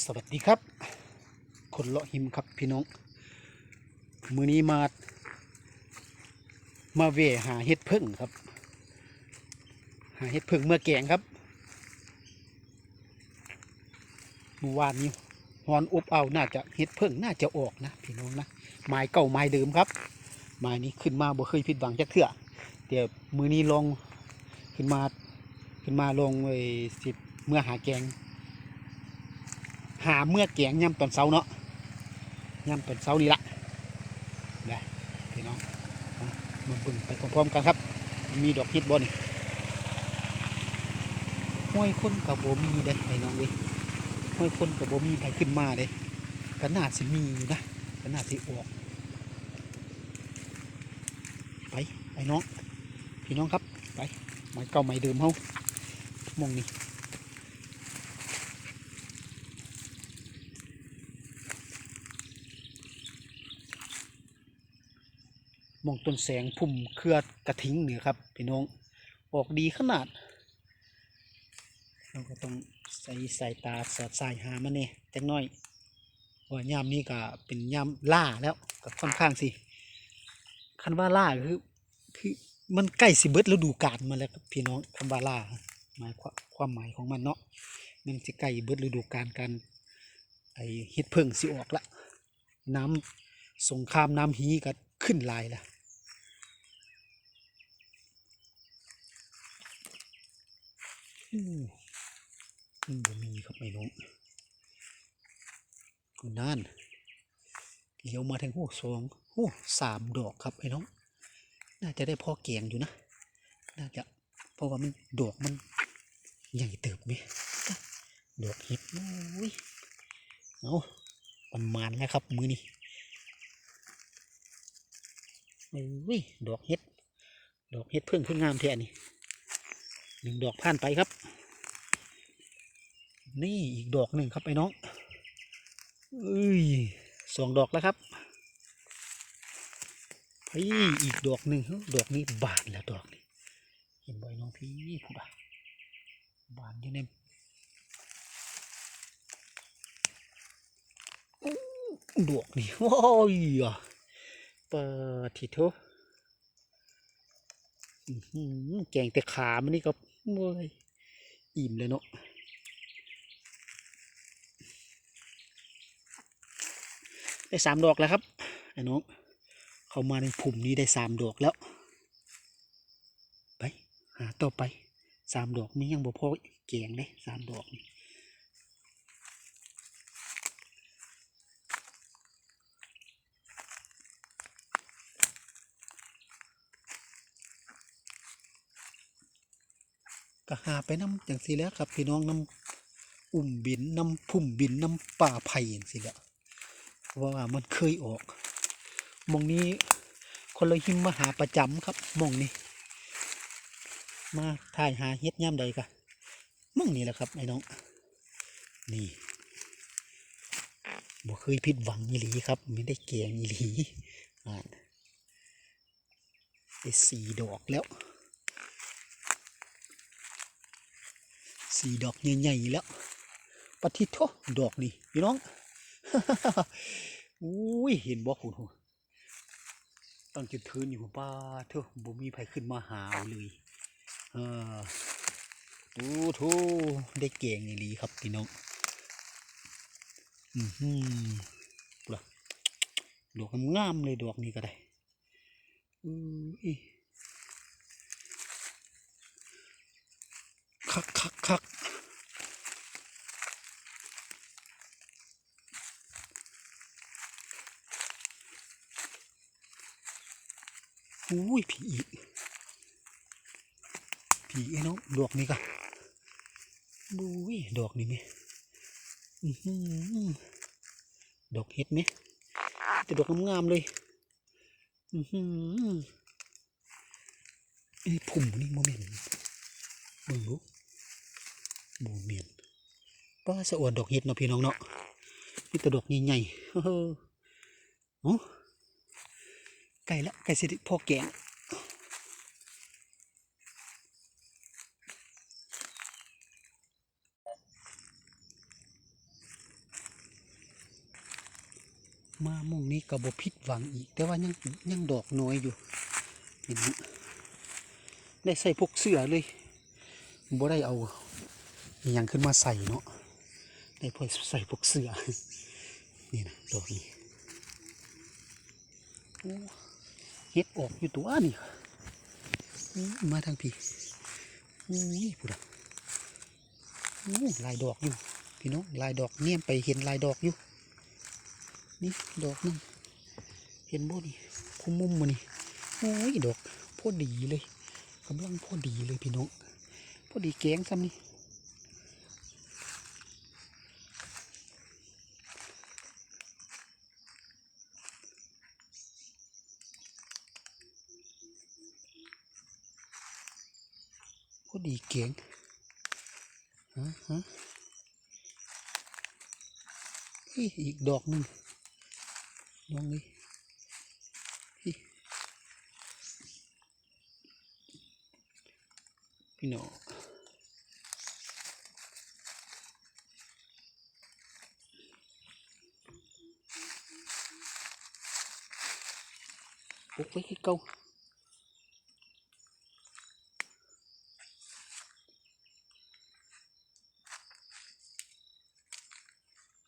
สวัสดีครับ คนเลาะหิมครับพี่น้อง มือนี้มา มาเวหาเห็ดพึ่งครับ หาเห็ดพึ่งเมื่อแกงครับเมื่อวานนี้ฮอนอบเอาน่าจะเห็ดพึ่งน่าจะออกนะพี่น้องนะไม้เก่าไม้เดิมครับไม้นี้ขึ้นมาบ่เคยผิดหวังจักเถื่อเดี๋ยวมือนี้ลองขึ้นมาขึ้นมาลงไอ้สิเมื่อหาแกง หาเมื่อแกงย่ำตอนเช้าเนาะย่ำตอนเช้านี่ละได้พี่น้องมาบิ่งไปพร้อมๆกันครับ มีดอกฮิตบอนี่ห้วยคนกับโบมีเด้พี่น้องเว้ยห้วยคนกับโบมีไปขึ้นมาเด้ก็น่าสิมีอยู่นะก็น่าสิออกไปไปน้องพี่น้องครับไปไม้เก่าไม้เดิมเฮามองนี่ มองต้นแสงพุ่มเครือกระทิ้งเนี่ยครับพี่น้องออกดีขนาด เราก็ต้องใส่สายตาสอดสายหามันเนี่ยจักน้อยเพราะว่ายามนี้ก็เป็นยามล่าแล้วก็ค่อนข้างสิคันว่าล่าคือคือมันใกล้สิเบิดฤดูกาลมาแล้วครับพี่น้องคำว่าล่าหมายความความหมายของมันเนาะมันสิใกล้เบิดฤดูกาลการไอเฮ็ดเพิ่งสิออกละน้ำสงครามน้ำฮีก็ขึ้นลายละ อืมมั นบ่มีครับไม่น้องนั่นเลี้ยวมาทางโอ้สองโอ้สามดอกครับไอ้น้อง น่าจะได้พ่อแกงอยู่นะ น่าจะ เพราะว่ามันดอกมันใหญ่เติบไหมดอกเห็ดโอ้ยเอาประมาณแล้วครับมือนี่โอ้ยดอกเห็ด ดอกเห็ดเพิ่งเพิ่งงามแท้นี่ หนึ่งดอกผ่านไปครับ นี่อีกดอกหนึ่งครับไอ้น้องเอ้ยสองดอกแล้วครับพี่อีกดอกหนึ่งดอกนี้บานแล้วดอกนี้เห็นบ่อยน้องพี่พูดอะบานอยู่ในอู้ดอกนี่โอ้ยอะเปิดทีเถอะหือแกงแต่ขามันนี่ก็ เว้ยอิ่มเลยเนาะได้สามดอกแล้วครับไอ้น้องเข้ามาในผุ่มนี้ได้สามดอกแล้ว ไป หาต่อไปสามดอกมียังบ่พอแกงเลยสามดอกนี่ ก็หาไปน้ำอย่างสิแล้วครับ พี่น้องน้ำอุ่มบินน้ำพุ่มบินน้ำป่าไผ่อย่างสิแล้วว่ามันเคยออกมองนี้คนเลยหิมมาหาประจำครับมองนี้ มาถ่ายหาเฮ็ดย่ามใดกะมองนี้แหละครับไอ้น้อง นี่บ่เคยผิดหวังอีหลีครับไม่ได้แกงอีหลีอ่านได้สี่ดอกแล้ว สีดอกใหญ่ๆแล้วปฏิโทดอกนี่พี่น้องอุ้ยเห็นบ่คุณตั้งจุดทืนอยู่ป้าเถอะบ่มีใครขึ้นมาหาเลยเออโอ้โถได้เก่งอีหลีครับพี่น้องอือหือปล่ะดอกงามเลยดอกนี้ก็ได้อืออิคักคักคัก อุ้ยผีอีกผีไอ้น้องดอกนี้ก็บุ้ยดอกนี้ไหมดอกเห็ดไหมแต่ดอกงามๆเลยอือหือไอ้ผุ่มนี่โมเมนเบิ่งลูกโมเมนป้าสะอวนดอกเห็ดเนาะพี่น้องเนาะนี่แต่ดอกใหญ่ๆเฮ้ออ ไก่ละไก่สิได้พอแกงมามองนี้ก็บ่ผิดหวังอีก แต่ว่ายังยังดอกน้อยอยู่พี่น้องได้ใส่พวกเสื้อเลยบ่ได้เอาอหยังขึ้นมาใส่เนาะได้พอใส่พวกเสื้อนี่นะดอกนี้ เฮ็ดออกอยู่ตัวนี่มาทางพี่อุ้ยพูดอะอู้ลายดอกอยู่พี่น้องลายดอกเนี่ยไปเห็นลายดอกอยู่นี่ดอกนึงเห็นบ่นี่คุมมุมมานี่โอ้ยดอกพอดีเลยกำลังพอดีเลยพี่น้องพอดีแกงซ้ำนี่ พอดีแกงฮะฮะอีกดอกนึงลองดิฮิพี่น้องปุ๊กไว้ให้เก่า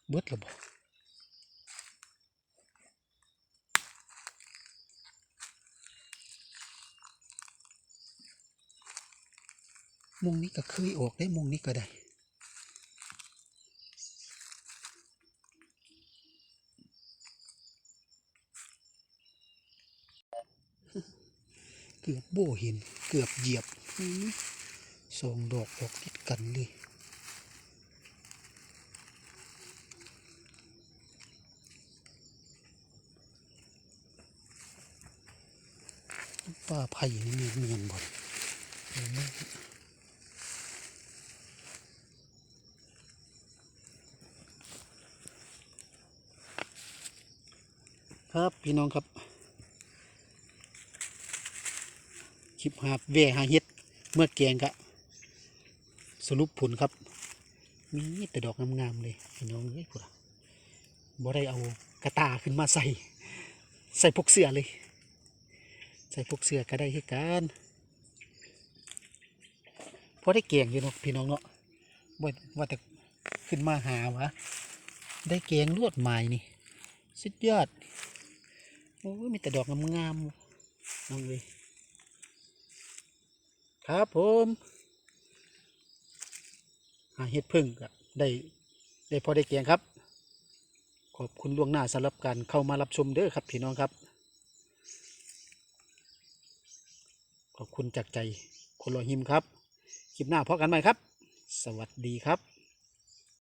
เบิดและบ่มุงนี้ก็เคยออกได้มุงนี้ก็ได้เกือบโบเห็นเกือบเหยียบอื้อสองดอกออกติดกันเลย ป้าไผ่นี่มีเมียนบ่เห็นครับพี่น้องครับ คลิปหาแว่หาเฮ็ดเมื่อแกงกะ สรุปผลครับ มีแต่ดอกงามๆเลย พี่น้องเอ้ยพูดบ่ได้เอากระตาขึ้นมาใส่ ใส่พวกเสื้อเลย ใส่พวกเสื้อก็ได้ให้กันพอได้แกงอยู่เนาะพี่น้องเนาะบ่ว่าแต่ขึ้นมาหาวะได้แกงลวดไม้นี่สุดยอดโอ้ยมีแต่ดอกงามๆน้องเลยครับผมหาเห็ดพึ่งก็ได้ได้พอได้เกียงครับ ขอบคุณล่วงหน้าสำหรับการเข้ามารับชมเด้อครับพี่น้องครับ ขอบคุณจากใจคนรอหิมครับ คลิปหน้าพบกันใหม่ครับ สวัสดีครับ